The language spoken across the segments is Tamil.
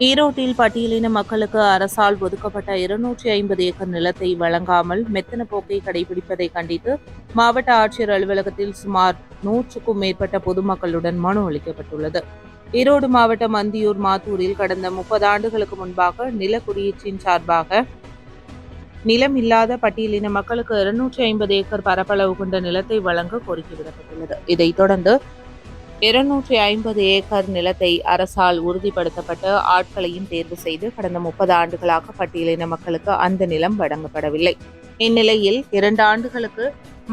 ஈரோட்டில் பட்டியலின மக்களுக்கு அரசால் ஒதுக்கப்பட்ட இருநூற்றி ஐம்பது ஏக்கர் நிலத்தை வழங்காமல் மெத்தன போக்கை கடைபிடிப்பதை கண்டித்து மாவட்ட ஆட்சியர் அலுவலகத்தில் சுமார் நூற்றுக்கும் மேற்பட்ட பொதுமக்களுடன் மனு அளிக்கப்பட்டுள்ளது. ஈரோடு மாவட்டம் அந்தியூர் மாத்தூரில் கடந்த முப்பது ஆண்டுகளுக்கு முன்பாக நில குறியீட்டின் சார்பாக நிலம் இல்லாத பட்டியலின மக்களுக்கு இருநூற்றி ஐம்பது ஏக்கர் பரப்பளவு கொண்ட நிலத்தை வழங்க கோரிக்கை விடப்பட்டுள்ளது இதைத் தொடர்ந்து இருநூற்றி ஐம்பது ஏக்கர் நிலத்தை அரசால் உறுதிப்படுத்தப்பட்டு ஆட்களையும் தேர்வு செய்து கடந்த முப்பது ஆண்டுகளாக பட்டியலின மக்களுக்கு அந்த நிலம் வழங்கப்படவில்லை. இந்நிலையில் இரண்டு ஆண்டுகளுக்கு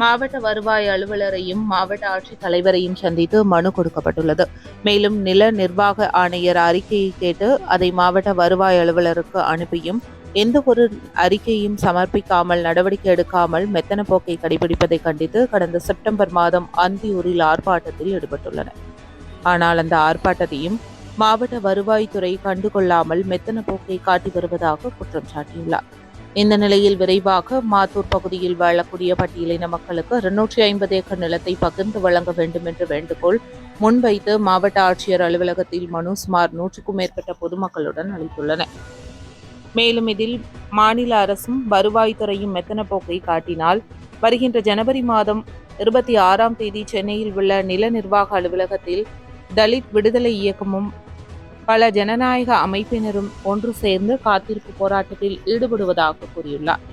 மாவட்ட வருவாய் அலுவலரையும் மாவட்ட ஆட்சித் தலைவரையும் சந்தித்து மனு கொடுக்கப்பட்டுள்ளது. மேலும் நில நிர்வாக ஆணையர் அறிக்கையை கேட்டு அதை மாவட்ட வருவாய் அலுவலருக்கு அனுப்பியும் எந்த ஒரு அறிக்கையும் சமர்ப்பிக்காமல் நடவடிக்கை எடுக்காமல் மெத்தன போக்கை கடைபிடிப்பதை கண்டித்து கடந்த செப்டம்பர் மாதம் அந்தியூரில் ஆர்ப்பாட்டத்தில் ஈடுபட்டுள்ளனர். ஆனால் அந்த ஆர்ப்பாட்டத்தையும் மாவட்ட வருவாய்த்துறை கண்டுகொள்ளாமல் மெத்தன போக்கை காட்டி வருவதாக குற்றம் சாட்டியுள்ளார். இந்த நிலையில் விரைவாக மாத்தூர் பகுதியில் வாழக்கூடிய பட்டியலின மக்களுக்கு இருநூற்றி ஐம்பது ஏக்கர் நிலத்தை பகிர்ந்து வழங்க வேண்டும் என்ற வேண்டுகோள் முன்வைத்து மாவட்ட ஆட்சியர் அலுவலகத்தில் மனு சுமார் நூற்றுக்கும் மேற்பட்ட பொதுமக்களுடன் அளித்துள்ளனர் மேலும் இதில் மாநில அரசும் வருவாய்த்துறையும் மெத்தன போக்கை காட்டினால் வருகின்ற ஜனவரி மாதம் இருபத்தி ஆறாம் தேதி சென்னையில் உள்ள நில நிர்வாக அலுவலகத்தில் தலித் விடுதலை இயக்கமும் பல ஜனநாயக அமைப்பினரும் ஒன்று சேர்ந்து காத்திருப்பு போராட்டத்தில் ஈடுபடுவதாக கூறியுள்ளார்.